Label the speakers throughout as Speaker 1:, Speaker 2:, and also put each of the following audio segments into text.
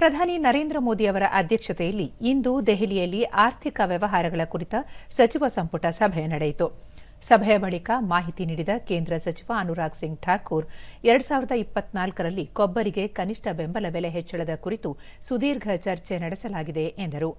Speaker 1: ಪ್ರಧಾನಿ ನರೇಂದ್ರ ಮೋದಿ ಅವರ ಅಧ್ಯಕ್ಷತೆಯಲ್ಲಿ ಇಂದು ದೆಹಲಿಯಲ್ಲಿ ಆರ್ಥಿಕ ವ್ಯವಹಾರಗಳ ಕುರಿತ ಸಚಿವ ಸಂಪುಟ ಸಭೆ ನಡೆಯಿತು. ಸಭೆಯ ಬಳಿಕ ಮಾಹಿತಿ ನೀಡಿದ ಕೇಂದ್ರ ಸಚಿವ ಅನುರಾಗ್ ಸಿಂಗ್ ಠಾಕೂರ್, ಎರಡ್ ಸಾವಿರದ ಇಪ್ಪತ್ನಾಲ್ಕರಲ್ಲಿ ಕೊಬ್ಬರಿಗೆ ಕನಿಷ್ಠ ಬೆಂಬಲ ಬೆಲೆ ಹೆಚ್ಚಳದ ಕುರಿತು ಸುದೀರ್ಘ ಚರ್ಚೆ ನಡೆಸಲಾಗಿದೆ ಎಂದರು.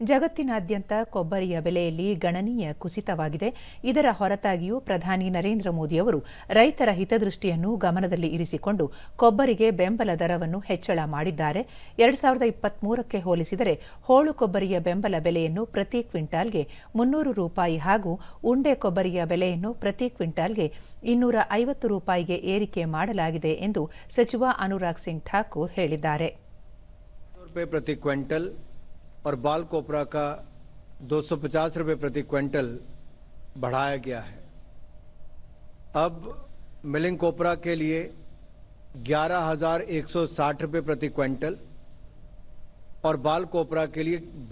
Speaker 1: ಜಗತ್ತಿನಾದ್ಯಂತ ಕೊಬ್ಬರಿಯ ಬೆಲೆಯಲ್ಲಿ ಗಣನೀಯ ಕುಸಿತವಾಗಿದೆ. ಇದರ ಹೊರತಾಗಿಯೂ ಪ್ರಧಾನಿ ನರೇಂದ್ರ ಮೋದಿ ಅವರು ರೈತರ ಹಿತದೃಷ್ಟಿಯನ್ನು ಗಮನದಲ್ಲಿ ಇರಿಸಿಕೊಂಡು ಕೊಬ್ಬರಿಗೆ ಬೆಂಬಲ ದರವನ್ನು ಹೆಚ್ಚಳ ಮಾಡಿದ್ದಾರೆ. ಎರಡ್ ಸಾವಿರದ ಇಪ್ಪತ್ಮೂರಕ್ಕೆ ಹೋಲಿಸಿದರೆ ಹೋಳು ಕೊಬ್ಬರಿಯ ಬೆಂಬಲ ಬೆಲೆಯನ್ನು ಪ್ರತಿ ಕ್ವಿಂಟಾಲ್ಗೆ ಮುನ್ನೂರು ರೂಪಾಯಿ ಹಾಗೂ ಉಂಡೆ ಕೊಬ್ಬರಿಯ ಬೆಲೆಯನ್ನು ಪ್ರತಿ ಕ್ವಿಂಟಾಲ್ಗೆ ಇನ್ನೂರ ಐವತ್ತು ರೂಪಾಯಿಗೆ ಏರಿಕೆ ಮಾಡಲಾಗಿದೆ ಎಂದು ಸಚಿವ ಅನುರಾಗ್ ಸಿಂಗ್ ಠಾಕೂರ್ ಹೇಳಿದ್ದಾರೆ.
Speaker 2: ಪ್ರತಿ ಕ್ವಿಂಟಲ್ और बाल कोपरा का 250 रुपए प्रति क्विंटल बढ़ाया गया है। अब मिलिंग कोपरा के लिए 11,160 रुपए प्रति क्विंटल और ಬಾಲ್ ಕೋಪರಾ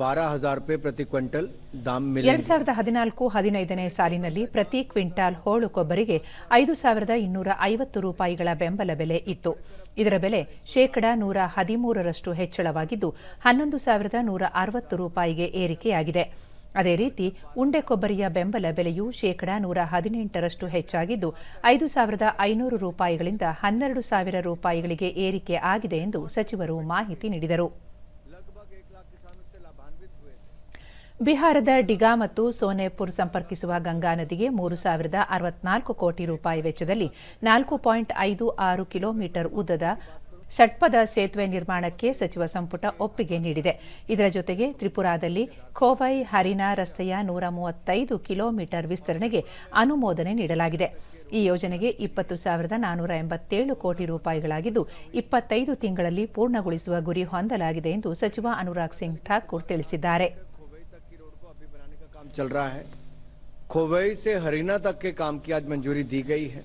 Speaker 2: ಬಾರಹ ಹಜಾರ್ ರೂಪಾಯಿ ಪ್ರತಿ ಕ್ವಿಂಟಲ್ ದಾಮ್
Speaker 1: ಎರಡ್ ಸಾವಿರದ ಹದಿನಾಲ್ಕು, ಹದಿನೈದನೇ ಸಾಲಿನಲ್ಲಿ ಪ್ರತಿ ಕ್ವಿಂಟಾಲ್ ಹೋಳು ಕೊಬ್ಬರಿಗೆ ಐದು ಸಾವಿರದ ಇನ್ನೂರ ಐವತ್ತು ರೂಪಾಯಿಗಳ ಬೆಂಬಲ ಬೆಲೆ ಇತ್ತು. ಇದರ ಬೆಲೆ ಶೇಕಡಾ ನೂರ ಹದಿಮೂರರಷ್ಟು ಹೆಚ್ಚಳವಾಗಿದ್ದು, ಹನ್ನೊಂದು ಸಾವಿರದ ನೂರ ಅರವತ್ತು ರೂಪಾಯಿಗೆ ಏರಿಕೆಯಾಗಿದೆ. ಅದೇ ರೀತಿ, ಉಂಡೆ ಕೊಬ್ಬರಿಯ ಬೆಂಬಲ ಬೆಲೆಯು ಶೇಕಡಾ ನೂರ ಹದಿನೆಂಟರಷ್ಟು ಹೆಚ್ಚಾಗಿದ್ದು, ಐದು ಸಾವಿರದ ಐನೂರು ರೂಪಾಯಿಗಳಿಂದ ಹನ್ನೆರಡು ಸಾವಿರ ರೂಪಾಯಿಗಳಿಗೆ ಏರಿಕೆ ಆಗಿದೆ ಎಂದು ಸಚಿವರು ಮಾಹಿತಿ ನೀಡಿದರು. ಬಿಹಾರದ ಡಿಗಾ ಮತ್ತು ಸೋನೆಪುರ್ ಸಂಪರ್ಕಿಸುವ ಗಂಗಾ ನದಿಗೆ ಮೂರು ಸಾವಿರದ ಅರವತ್ನಾಲ್ಕು ಕೋಟಿ ರೂಪಾಯಿ ವೆಚ್ಚದಲ್ಲಿ ನಾಲ್ಕು ಪಾಯಿಂಟ್ ಐದು ಆರು ಕಿಲೋಮೀಟರ್ ಉದ್ದದ ಷಟ್ಪದ ಸೇತುವೆ ನಿರ್ಮಾಣಕ್ಕೆ ಸಚಿವ ಸಂಪುಟ ಒಪ್ಪಿಗೆ ನೀಡಿದೆ. ಇದರ ಜೊತೆಗೆ ತ್ರಿಪುರಾದಲ್ಲಿ ಖೋವೈ ಹರಿನಾ ರಸ್ತೆಯ ನೂರ ಮೂವತ್ತೈದು ಕಿಲೋಮೀಟರ್ ವಿಸ್ತರಣೆಗೆ ಅನುಮೋದನೆ ನೀಡಲಾಗಿದೆ. ಈ ಯೋಜನೆಗೆ ಇಪ್ಪತ್ತು ಸಾವಿರದ ನಾನೂರ ಎಂಬತ್ತೇಳು ಕೋಟಿ ರೂಪಾಯಿಗಳಾಗಿದ್ದು ಇಪ್ಪತ್ತೈದು ತಿಂಗಳಲ್ಲಿ ಪೂರ್ಣಗೊಳಿಸುವ ಗುರಿ ಹೊಂದಲಾಗಿದೆ ಎಂದು ಸಚಿವ ಅನುರಾಗ್ ಸಿಂಗ್ ಠಾಕೂರ್ ತಿಳಿಸಿದ್ದಾರೆ.
Speaker 2: काम चल रहा है। खोवई से हरिना तक के काम की आज मंजूरी दी गई है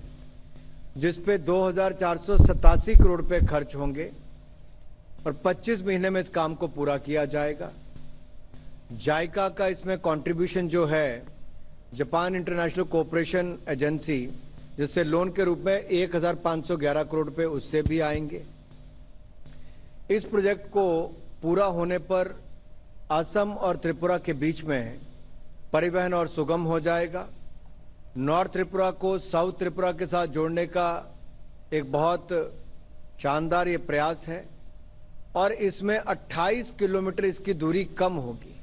Speaker 2: जिस पे 2,487 करोड़ रुपए खर्च होंगे और 25 महीने में इस काम को पूरा किया जाएगा। जायका का इसमें कंट्रीब्यूशन जो है जापान इंटरनेशनल कोऑपरेशन एजेंसी जिससे लोन के रूप में 1,511 करोड़ रुपए उससे भी आएँगे। इस प्रोजेक्ट को पूरा होने पर असम और त्रिपुरा के बीच में परिवहन और सुगम हो जाएगा। नॉर्थ त्रिपुरा को साउथ त्रिपुरा के साथ जोड़ने का एक बहुत शानदार ये प्रयास है और इसमें 28 किलोमीटर इसकी दूरी कम होगी।